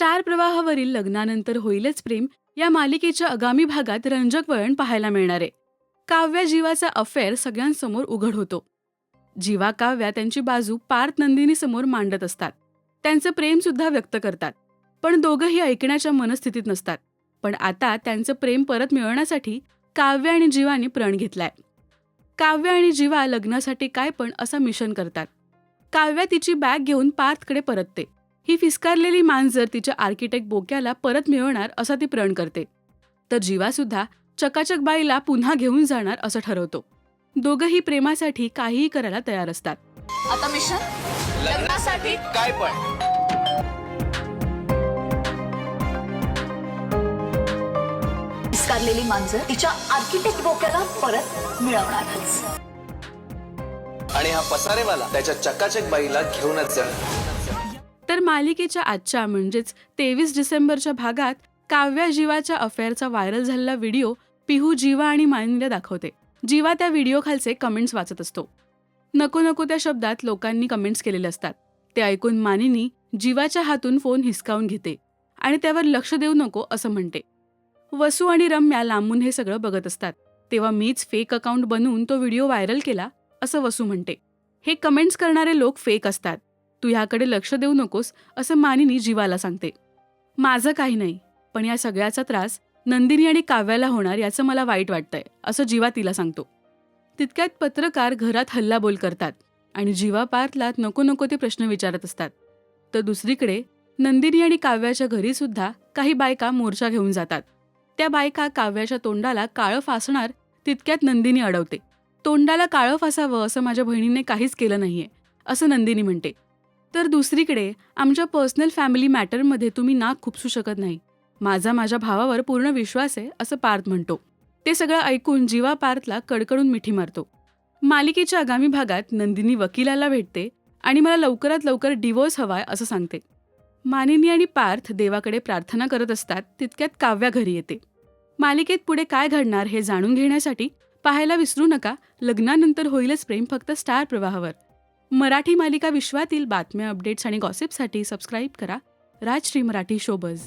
Star प्रवाहावरील लग्नानंतर होईलच प्रेम या मालिकेच्या आगामी भागात रंजक वळण पाहायला मिळणार आहे. काव्या जीवाचा अफेअर सगळ्यांसमोर उघड होतो. जीवा काव्या त्यांची बाजू पार्थ नंदिनी समोर मांडत असतात. त्यांचं प्रेम सुद्धा व्यक्त करतात. पण दोघंही ऐकण्याच्या मनस्थितीत नसतात. पण आता त्यांचं प्रेम परत मिळवण्यासाठी काव्य आणि जीवाने प्रण घेतलाय. काव्य आणि जीवा लग्नासाठी काय पण असं मिशन करतात. काव्या तिची बॅग घेऊन पार्थकडे परतते. ही फिस्कारलेली मांजर तिच्या आर्किटेक्ट बोक्याला परत मिळवणार असं ती प्रण करते. तर जीवा सुद्धा चकाचक बाईला पुन्हा घेऊन जाणार असं ठरवतो. दोघंही प्रेमासाठी काहीही करायला तयार असतात. आता मिशन? लग्नासाठी? काय पण. विस्कारलेली मांजर तिच्या आर्किटेक्ट बोक्याला परत मिळवणारच. आणि हा पसारेवाला त्याच्या चकाचक बाईला घेऊनच जाणार तर मालिकेच्या आजच्या म्हणजेच तेवीस डिसेंबरच्या भागात काव्या जीवाच्या अफेअरचा व्हायरल झालेला व्हिडिओ पिहू जीवा आणि मानिनीला दाखवते. जीवा त्या व्हिडिओ खालचे कमेंट्स वाचत असतो. नको नको त्या शब्दात लोकांनी कमेंट्स केलेले असतात. ते ऐकून मानिनी जीवाच्या हातून फोन हिसकावून घेते आणि त्यावर लक्ष देऊ नको असं म्हणते. वसू आणि रम्या लांबून हे सगळं बघत असतात. तेव्हा मीच फेक अकाउंट बनवून तो व्हिडिओ व्हायरल केला असं वसू म्हणते. हे कमेंट्स करणारे लोक फेक असतात. तू ह्याकडे लक्ष देऊ नकोस असं मानिनी जीवाला सांगते. माझं काही नाही पण या सगळ्याचा त्रास नंदिनी आणि काव्याला होणार याचं मला वाईट वाटतंय असं जीवा तिला सांगतो. तितक्यात पत्रकार घरात हल्लाबोल करतात आणि जीवा पार्थला नको नको ते प्रश्न विचारत असतात. तर दुसरीकडे नंदिनी आणि काव्याच्या घरी सुद्धा काही बायका मोर्चा घेऊन जातात. त्या बायका काव्याच्या तोंडाला काळं फासणार तितक्यात नंदिनी अडवते. तोंडाला काळं फासावं असं माझ्या बहिणीने काहीच केलं नाहीये असं नंदिनी म्हणते. तर दुसरीकडे आमच्या पर्सनल फॅमिली मॅटरमध्ये तुम्ही नाक खुपसू शकत नाही. माझा माझ्या भावावर पूर्ण विश्वास आहे असं पार्थ म्हणतो. ते सगळं ऐकून जीवा पार्थला कडकडून मिठी मारतो. मालिकेच्या आगामी भागात नंदिनी वकिलाला भेटते आणि मला लवकरात लवकर डिवोर्स हवाय असं सांगते. मानिनी आणि पार्थ देवाकडे प्रार्थना करत असतात तितक्यात काव्या घरी येते. मालिकेत पुढे काय घडणार हे जाणून घेण्यासाठी पाहायला विसरू नका लग्नानंतर होईलच प्रेम फक्त स्टार प्रवाहावर. मराठी मालिका विश्वातील बातम्या अपडेट्स आणि गॉसिपसाठी सबस्क्राईब करा. राजश्री मराठी शोबज